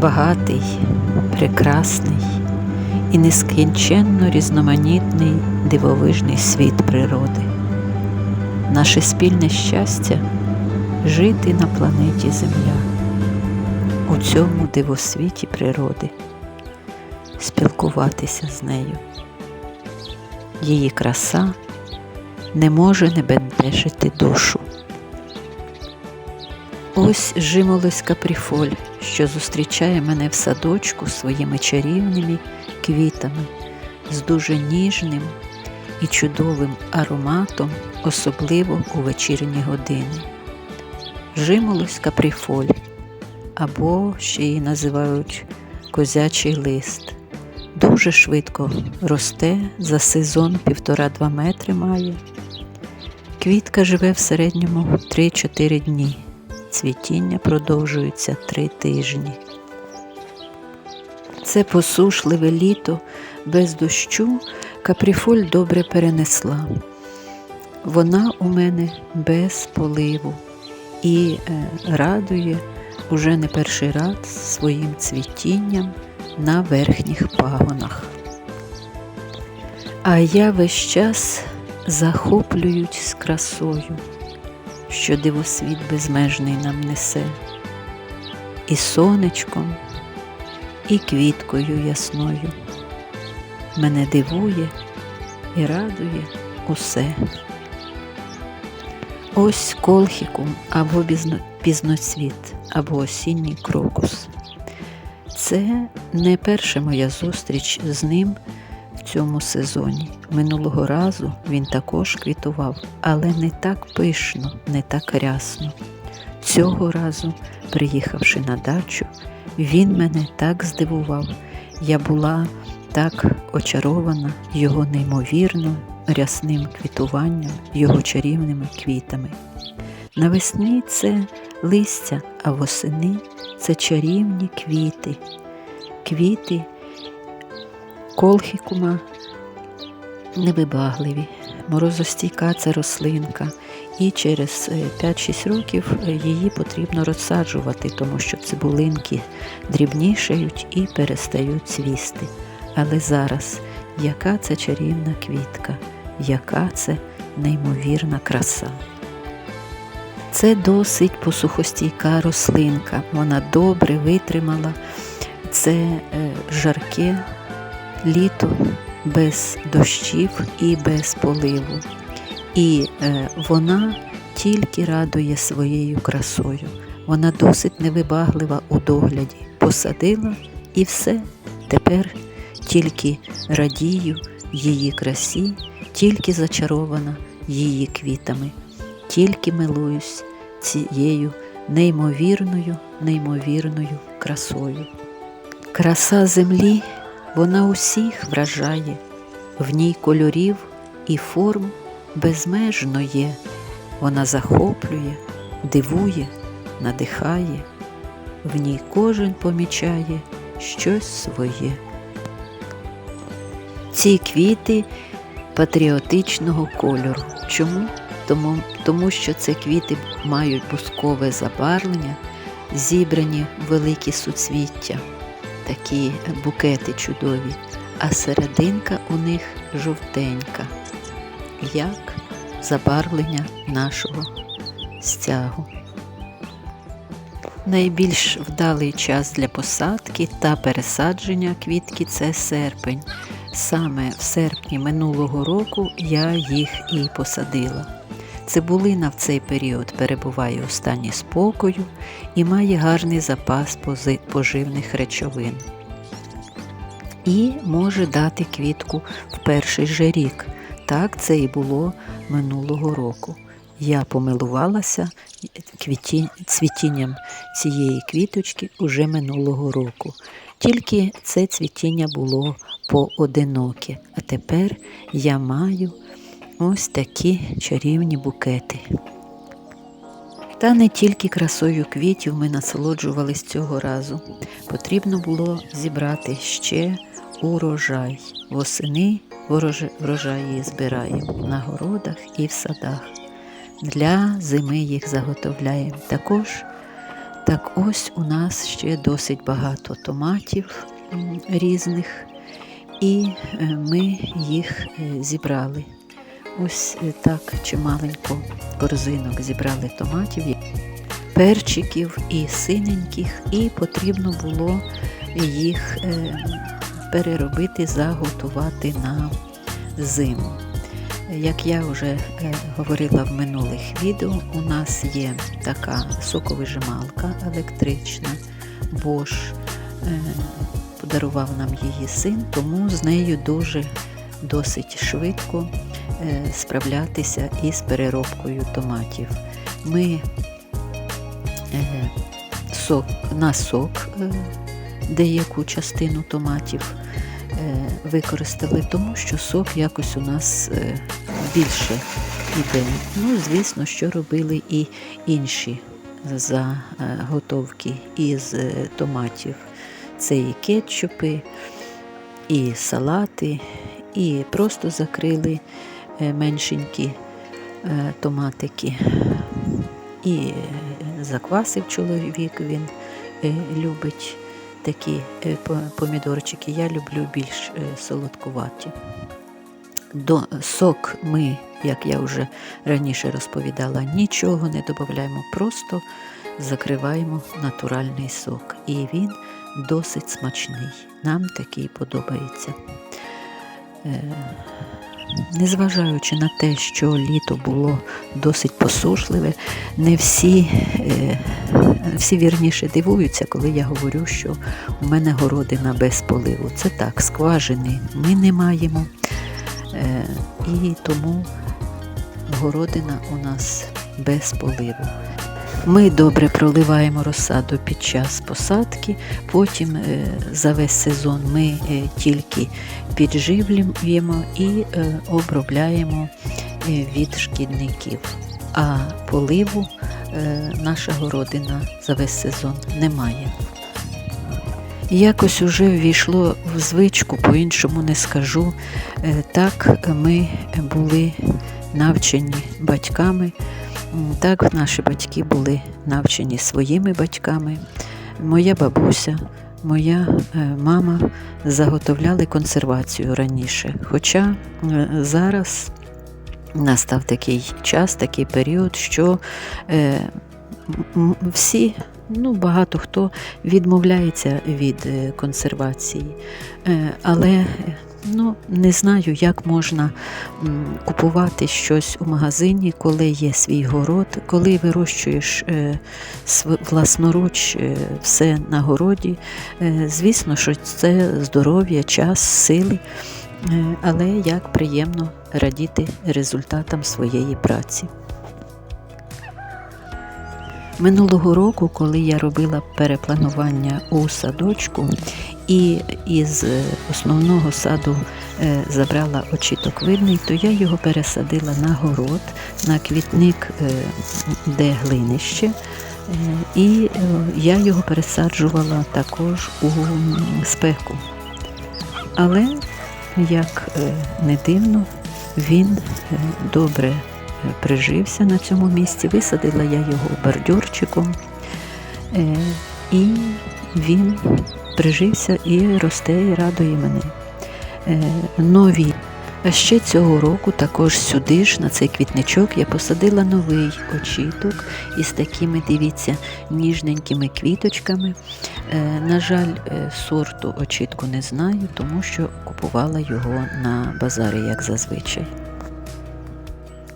багатий, прекрасний і нескінченно різноманітний дивовижний світ природи. Наше спільне щастя жити на планеті Земля, у цьому дивосвіті природи, спілкуватися з нею. Її краса не може не бентежити душу. Ось жимолость капріфоль, що зустрічає мене в садочку своїми чарівними квітами з дуже ніжним і чудовим ароматом, особливо у вечірні години. Жимолость капріфоль, або ще її називають козячий лист. Дуже швидко росте, за сезон півтора-два метри має. Квітка живе в середньому 3-4 дні. Цвітіння продовжується 3 тижні. Це посушливе літо без дощу капріфоль добре перенесла. Вона у мене без поливу і е, радує уже не перший раз своїм цвітінням на верхніх пагонах. А я весь час захоплююсь красою, що дивосвіт безмежний нам несе, і сонечком, і квіткою ясною. Мене дивує і радує усе. Ось колхікум або пізноцвіт, або осінній крокус. Це не перша моя зустріч з ним в цьому сезоні. Минулого разу він також квітував, але не так пишно, не так рясно. Цього разу, приїхавши на дачу, він мене так здивував. Я була так очарована його неймовірно рясним квітуванням, його чарівними квітами. Навесні це листя, а восени це чарівні квіти, квіти колхікума невибагливі, морозостійка це рослинка, і через 5-6 років її потрібно розсаджувати, тому що цибулинки дрібнішають і перестають цвісти. Але зараз яка це чарівна квітка, яка це неймовірна краса. Це досить посухостійка рослинка, вона добре витримала. Це е, жарке літо без дощів і без поливу. І е, вона тільки радує своєю красою. Вона досить невибаглива у догляді. Посадила і все. Тепер тільки радію її красі, тільки зачарована її квітами, тільки милуюсь цією неймовірною, неймовірною красою. Краса землі, вона усіх вражає, в ній кольорів і форм безмежно є, вона захоплює, дивує, надихає, в ній кожен помічає щось своє. Ці квіти патріотичного кольору. Чому? Тому, Тому що це квіти мають бускове забарвлення, зібрані в великі суцвіття, такі букети чудові, а серединка у них жовтенька, як забарвлення нашого стягу. Найбільш вдалий час для посадки та пересадження квітки це серпень. Саме в серпні минулого року я їх і посадила. Цибулина в цей період перебуває у стані спокою і має гарний запас поживних речовин. І може дати квітку в перший же рік. Так це і було минулого року. Я помилувалася цвітінням цієї квіточки уже минулого року. Тільки це цвітіння було поодиноке, а тепер я маю ось такі чарівні букети. Та не тільки красою квітів ми насолоджувались цього разу. Потрібно було зібрати ще урожай. Восени врожаї збираємо на городах і в садах. Для зими їх заготовляємо. Також Так ось у нас ще досить багато томатів різних, і е, ми їх е, зібрали. Ось е, так чималенько корзинок зібрали томатів, перчиків і синеньких, і потрібно було їх е, переробити, заготувати на зиму. Як я вже е, говорила в минулих відео, у нас є така соковижималка електрична, Bosch. Подарував нам її син, тому з нею дуже досить швидко справлятися із переробкою томатів. Ми е, сок, на сок е, деяку частину томатів е, використали, тому що сок якось у нас е, більше іде. Ну, звісно, що робили і інші заготовки із е, томатів. Це і кетчупи, і салати, і просто закрили е, меншенькі е, томатики. І е, заквасив чоловік, він е, любить такі е, помідорчики. Я люблю більш е, солодкуваті. До сок ми, як я вже раніше розповідала, нічого не додаємо, просто закриваємо натуральний сок. І він досить смачний. Нам такий подобається. Незважаючи на те, що літо було досить посушливе, не всі, е, всі вірніше дивуються, коли я говорю, що у мене городина без поливу. Це так, скважини ми не маємо. Е, і тому городина у нас без поливу. Ми добре проливаємо розсаду під час посадки, потім е, за весь сезон ми е, тільки підживлюємо і е, обробляємо від шкідників. А поливу наша городина за весь сезон не має. Якось уже ввійшло в звичку, по-іншому не скажу. Так ми були навчені батьками, так наші батьки були навчені своїми батьками. Моя бабуся, моя е, мама заготовляли консервацію раніше. Хоча е, зараз настав такий час, такий період, що е, всі, ну багато хто відмовляється від консервації. Але ну, не знаю, як можна купувати щось у магазині, коли є свій город, коли вирощуєш е, власноруч е, все на городі. Е, Звісно, що це здоров'я, час, сили. Але як приємно радіти результатам своєї праці. Минулого року, коли я робила перепланування у садочку і із е, основного саду е, забрала очіток видний, то я його пересадила на город, на квітник, е, де глинище. І я його пересаджувала також у спеку. Але, як не дивно, він добре прижився на цьому місці. Висадила я його бордюрчиком, і він прижився і росте, і радує мене. Е, Нові. А ще цього року також сюди ж, на цей квітничок, я посадила новий очіток із такими, дивіться, ніжненькими квіточками. Е, На жаль, е, сорту очітку не знаю, тому що купувала його на базарі, як зазвичай.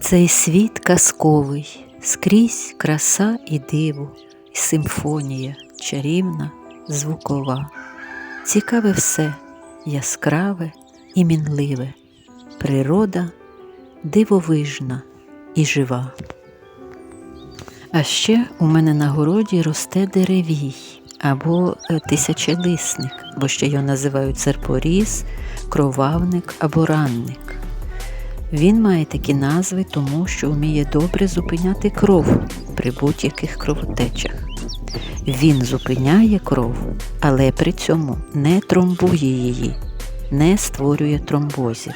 Цей світ казковий, скрізь краса і диво, і симфонія чарівна, звукова. Цікаве все, яскраве і мінливе, природа дивовижна і жива. А ще у мене на городі росте деревій або е, тисячелисник, бо ще його називають серпоріз, кровавник або ранник. Він має такі назви, тому що вміє добре зупиняти кров при будь-яких кровотечах. Він зупиняє кров, але при цьому не тромбує її, не створює тромбозів.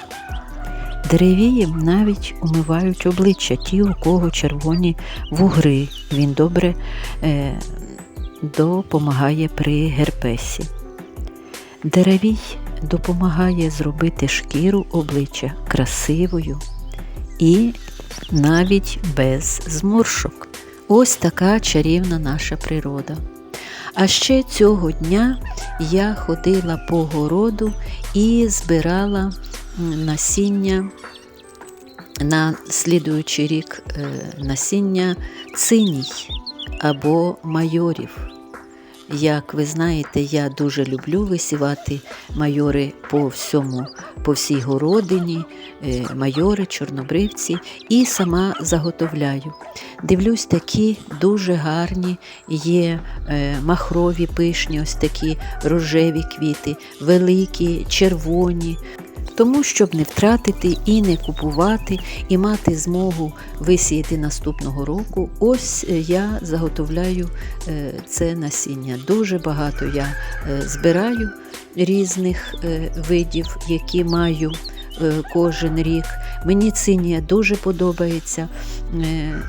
Деревієм навіть умивають обличчя ті, у кого червоні вугри. Він добре е, допомагає при герпесі. Деревій допомагає зробити шкіру обличчя красивою і навіть без зморшок. Ось така чарівна наша природа. А ще цього дня я ходила по городу і збирала насіння на слідуючий рік е, насіння циній або майорів. Як ви знаєте, я дуже люблю висівати майори по всьому, по всій городині, е, майори, чорнобривці, і сама заготовляю. Дивлюсь, такі дуже гарні є е, махрові пишні, ось такі рожеві квіти, великі, червоні. Тому, щоб не втратити і не купувати, і мати змогу висіяти наступного року, ось е, я заготовляю е, це насіння. Дуже багато я е, збираю різних видів, які маю кожен рік. Мені цинія дуже подобається.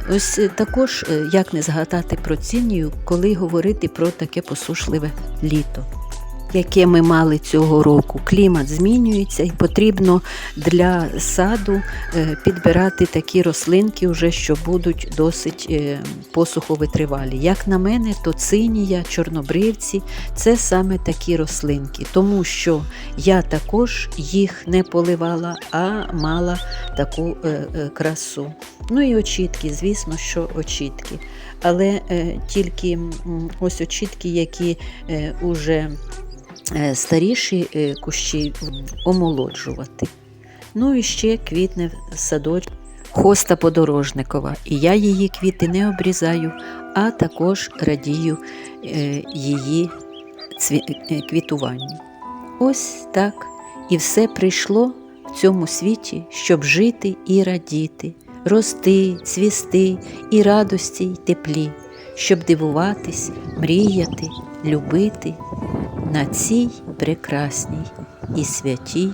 Ось також, як не згадати про цинію, коли говорити про таке посушливе літо яке ми мали цього року. Клімат змінюється і потрібно для саду е, підбирати такі рослинки, вже, що будуть досить е, посуховитривалі. Як на мене, то цинія, чорнобривці це саме такі рослинки, тому що я також їх не поливала, а мала таку е, красу. Ну і очітки, звісно, що очітки. Але е, тільки ось очітки, які е, уже е, старіші е, кущі омолоджувати. Ну і ще квітне садочок хоста подорожникова. І я її квіти не обрізаю, а також радію е, її цві... е, квітуванню. Ось так. І все прийшло в цьому світі, щоб жити і радіти, рости, цвісти і радості, й теплі, щоб дивуватись, мріяти, любити на цій прекрасній і святій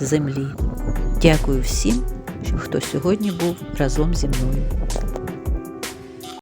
землі. Дякую всім, хто сьогодні був разом зі мною.